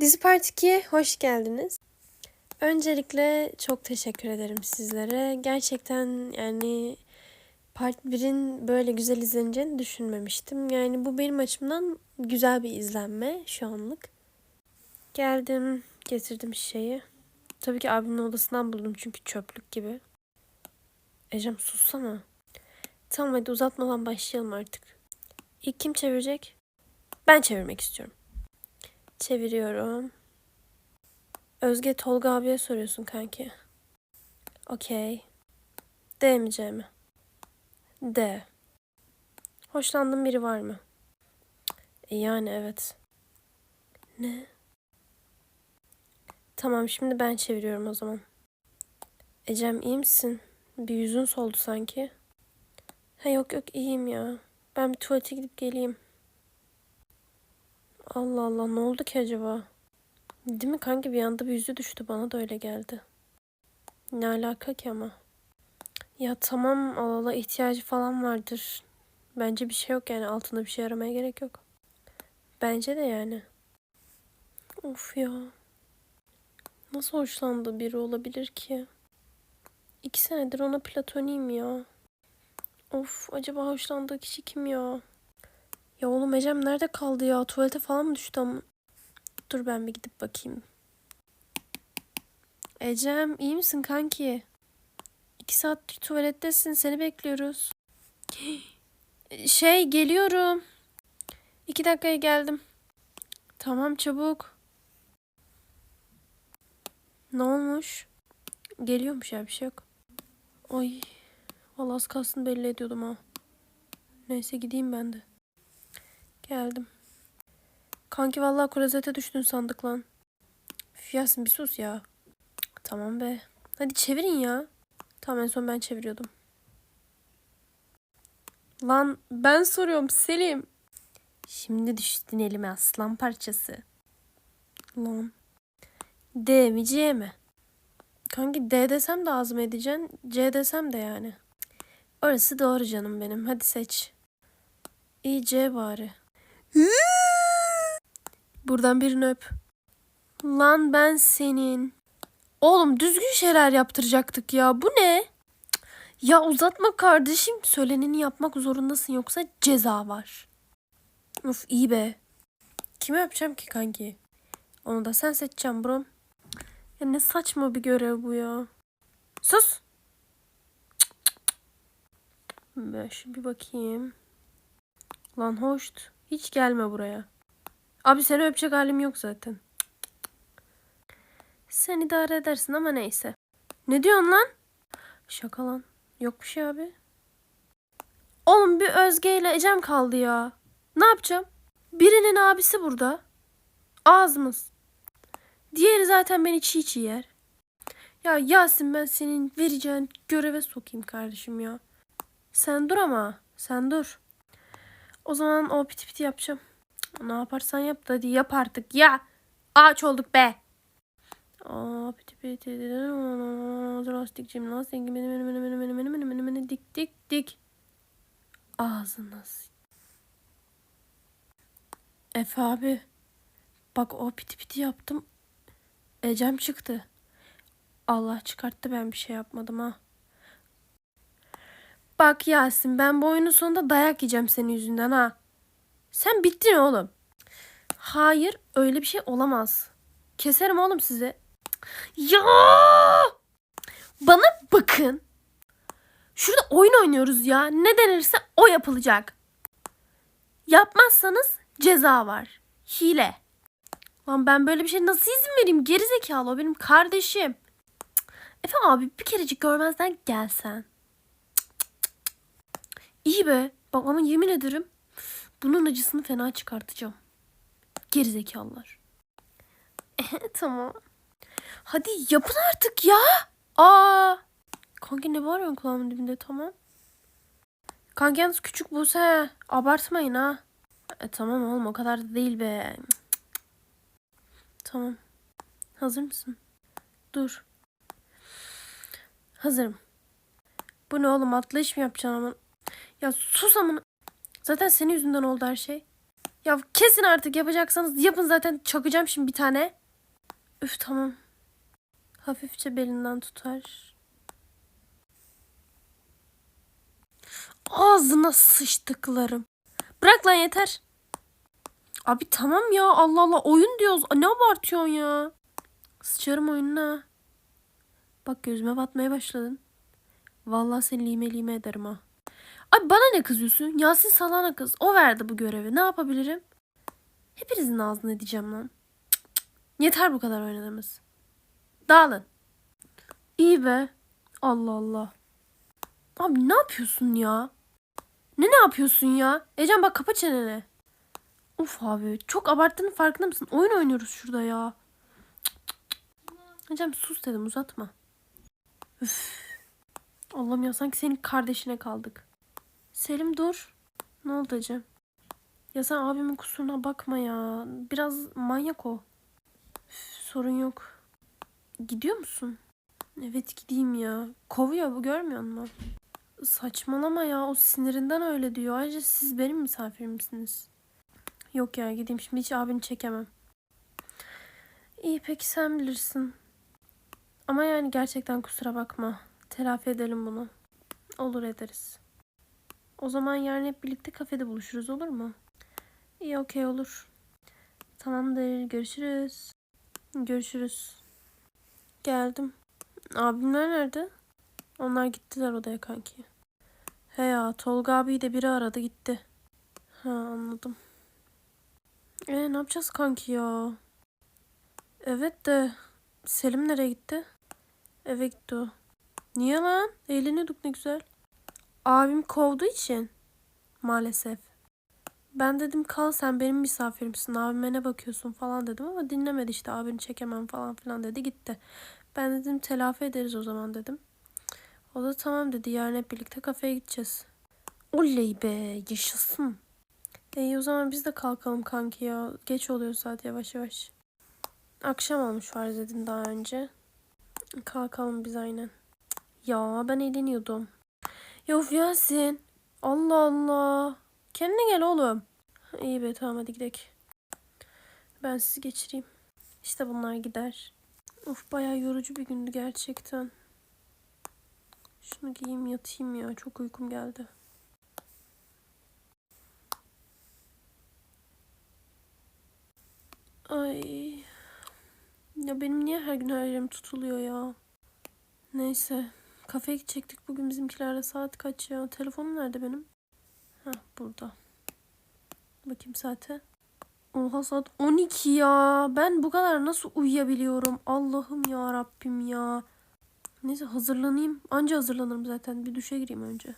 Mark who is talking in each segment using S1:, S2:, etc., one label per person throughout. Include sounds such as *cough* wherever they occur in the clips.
S1: Dizi Part 2'ye hoş geldiniz. Öncelikle çok teşekkür ederim sizlere. Gerçekten yani Part 1'in böyle güzel izleneceğini düşünmemiştim. Yani bu benim açımdan güzel bir izlenme şu anlık. Geldim, getirdim şişeyi. Tabii ki abimin odasından buldum çünkü çöplük gibi. Ecem sussana. Tamam hadi uzatmadan başlayalım artık. İlk kim çevirecek? Ben çevirmek istiyorum. Çeviriyorum. Özge Tolga abiye soruyorsun kanki. Okey. D mi C mi? D. Hoşlandığın biri var mı? E yani evet. Ne? Tamam şimdi ben çeviriyorum o zaman. Ecem iyi misin? Bir yüzün soldu sanki. Ha yok yok iyiyim ya. Ben bir tuvalete gidip geleyim. Allah Allah ne oldu ki acaba? Değil mi kanki bir anda bir yüzü düştü bana da öyle geldi. Ne alaka ki ama? Ya tamam Allah ihtiyacı falan vardır. Bence bir şey yok yani altında bir şey aramaya gerek yok. Bence de yani. Of ya. Nasıl hoşlandığı biri olabilir ki? İki senedir ona platoniyim ya. Of acaba hoşlandığı kişi kim ya? Ya oğlum Ecem nerede kaldı ya? Tuvalete falan mı düştü ama? Dur ben bir gidip bakayım. Ecem iyi misin kanki? İki saattir tuvalettesin. Seni bekliyoruz. *gasps* Şey geliyorum. İki dakikaya geldim. Tamam çabuk. Ne olmuş? Geliyormuş ya bir şey yok. Ay. Vallahi az kalsın belli ediyordum ha. Neyse gideyim ben de. Geldim. Kanki vallahi klozete düştün sandık lan. Yasin bir sus ya. Tamam be. Hadi çevirin ya. Tamam en son ben çeviriyordum. Lan ben soruyorum Selim. Şimdi düştün elime aslan parçası. Lan. D mi C mi? Kanki D desem de ağzıma edeceksin. C desem de yani. Orası doğru canım benim. Hadi seç. İyi C bari. Buradan birini öp. Lan ben senin. Oğlum düzgün şeyler yaptıracaktık ya. Bu ne? Ya uzatma kardeşim. Söyleneni yapmak zorundasın yoksa ceza var. Uf iyi be. Kimi öpeceğim ki kanki? Onu da sen seçeceğim bro. Ya ne saçma bir görev bu ya. Sus. Ben şu bir bakayım. Lan hoşt. Hiç gelme buraya. Abi seni öpecek halim yok zaten. Sen idare edersin ama neyse. Ne diyorsun lan? Şaka lan. Yok bir şey abi. Oğlum bir Özge ile Ecem kaldı ya. Ne yapacağım? Birinin abisi burada. Ağzımız. Diğeri zaten beni çiğ çiğ yer. Ya Yasin ben senin vereceğin göreve sokayım kardeşim ya. Sen dur ama. Sen dur. O zaman o piti piti yapacağım. Ne yaparsan yap da hadi yap artık ya. Ağaç olduk be. Aa piti piti. Lastik jimnastik. Dik dik dik. Ağzına Efe abi. Bak o piti piti yaptım. Ecem çıktı. Allah çıkarttı ben bir şey yapmadım ha. Bak Yasin ben bu oyunun sonunda dayak yiyeceğim senin yüzünden ha. Sen bittin oğlum. Hayır öyle bir şey olamaz. Keserim oğlum sizi. Ya! Bana bakın. Şurada oyun oynuyoruz ya. Ne denirse o yapılacak. Yapmazsanız ceza var. Hile. Lan ben böyle bir şey nasıl izin vereyim? Gerizekalı o benim kardeşim. Efe abi bir kerecik görmezden gelsen. İyi be. Bak ama yemin ederim bunun acısını fena çıkartacağım. Gerizekalılar. tamam. Hadi yapın artık ya. Aa. Kanka ne bağırıyorsun kulağımın dibinde tamam. Kanka yalnız küçük Buse. Abartmayın ha. E, tamam oğlum o kadar da değil be. Tamam. Hazır mısın? Dur. Hazırım. Bu ne oğlum atlayış mı yapacaksın ama? Ya sus amına. Zaten senin yüzünden oldu her şey. Ya kesin artık yapacaksanız yapın zaten çakacağım şimdi bir tane. Üf tamam. Hafifçe belinden tutar. Ağzına sıçtıklarım. Bırak lan yeter. Abi tamam ya Allah Allah oyun diyoruz. Ne abartıyorsun ya? Sıçarım oyununa. Bak gözüme batmaya başladın. Vallahi seni lime lime ederim ha. Ay bana ne kızıyorsun? Yasin Salana kız. O verdi bu görevi. Ne yapabilirim? Hepinizin ağzını edeceğim lan. Yeter bu kadar oynadığımız. Dağılın. İyi be. Allah Allah. Abi ne yapıyorsun ya? Ne ne yapıyorsun ya? Ecem bak kapa çeneni. Uf abi çok abarttığının farkında mısın? Oyun oynuyoruz şurada ya. Cık. Ecem sus dedim uzatma. Üf. Allah'ım ya sanki senin kardeşine kaldık. Selim dur. Ne oldu Ecem? Ya sen abimin kusuruna bakma ya. Biraz manyak o. Üf, sorun yok. Gidiyor musun? Evet gideyim ya. Kovuyor bu görmüyor musun? Saçmalama ya o sinirinden öyle diyor. Ayrıca siz benim misafirimsiniz. Yok ya gideyim şimdi hiç abini çekemem. İyi peki sen bilirsin. Ama yani gerçekten kusura bakma. Telafi edelim bunu. Olur ederiz. O zaman yarın hep birlikte kafede buluşuruz olur mu? İyi okey olur. Tamamdır görüşürüz. Görüşürüz. Geldim. Abimler nerede? Onlar gittiler odaya kanki. He ya Tolga abi de biri aradı gitti. Ha anladım. E ne yapacağız kanki ya? Evet de Selim nereye gitti? Eve gitti o. Niye lan? Eğleniyorduk ne güzel. Abim kovduğu için. Maalesef. Ben dedim kal sen benim misafirimsin abime ne bakıyorsun falan dedim ama dinlemedi işte abini çekemem falan filan dedi gitti. Ben dedim telafi ederiz o zaman dedim. O da tamam dedi yarın hep birlikte kafeye gideceğiz. Oley be yaşasın. İyi o zaman biz de kalkalım kanki ya. Geç oluyor saat yavaş yavaş. Akşam olmuş farz edin daha önce. Kalkalım biz aynen. Ya ben eğleniyordum. Ya of Yasin. Allah Allah. Kendine gel oğlum. İyi be tamam hadi gidelim. Ben sizi geçireyim. İşte bunlar gider. Of bayağı yorucu bir gündü gerçekten. Şunu giyeyim yatayım ya. Çok uykum geldi. Ay. Ya benim niye her gün her yerim tutuluyor ya? Neyse. Kafeye gidecektik bugün bizimkilerle. Saat kaç ya? Telefonum nerede benim? Ha burada. Bakayım saate. Oha saat 12 ya. Ben bu kadar nasıl uyuyabiliyorum? Allah'ım ya Rabbim ya. Neyse hazırlanayım. Anca hazırlanırım zaten. Bir duşa gireyim önce.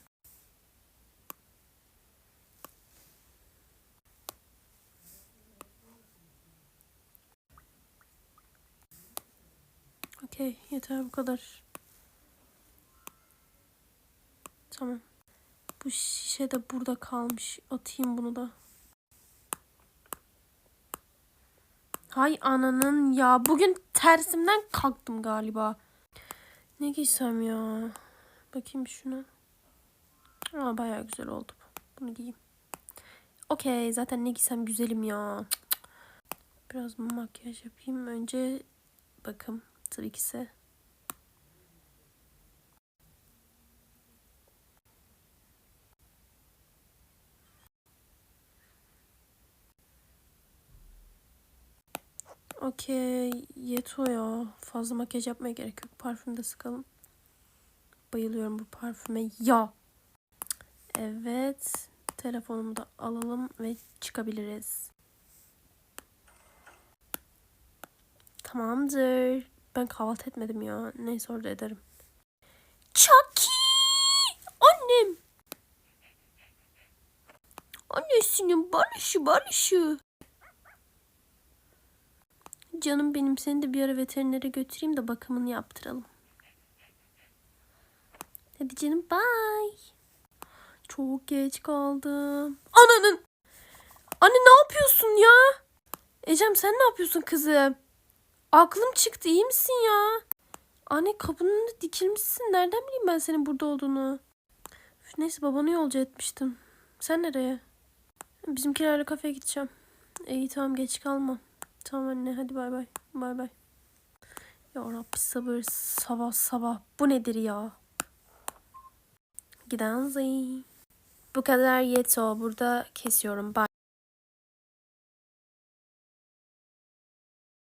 S1: Okey yeter bu kadar. Tamam. Bu şişe de burada kalmış. Atayım bunu da. Hay ananın ya. Bugün tersimden kalktım galiba. Ne giysem ya? Bakayım şuna. Aa bayağı güzel oldu. Bunu giyeyim. Okey zaten ne giysem güzelim ya. Biraz makyaj yapayım. Önce bakım tabii ki ise. Okey. Yeto ya. Fazla makyaj yapmaya gerek yok. Parfüm de sıkalım. Bayılıyorum bu parfüme. Ya. Evet. Telefonumu da alalım ve çıkabiliriz. Tamamdır. Ben kahvaltı etmedim ya. Neyse orada ederim. Chucky! Annem! Annesinin barışı barışı. Canım benim seni de bir ara veterinere götüreyim de bakımını yaptıralım. Hadi canım bye. Çok geç kaldım. Ananın. Anne ne yapıyorsun ya? Ecem sen ne yapıyorsun kızım? Aklım çıktı iyi misin ya? Anne kapının önünde dikilmişsin. Nereden bileyim ben senin burada olduğunu? Üf, neyse babanı yolcu etmiştim. Sen nereye? Bizimkilerle kafeye gideceğim. İyi tamam geç kalma. Tamam anne hadi bay bay. Bay bay. Ya Rabbi sabır sabah sabah. Bu nedir ya? Giden zey. Bu kadar yeto. Burada kesiyorum. Bye.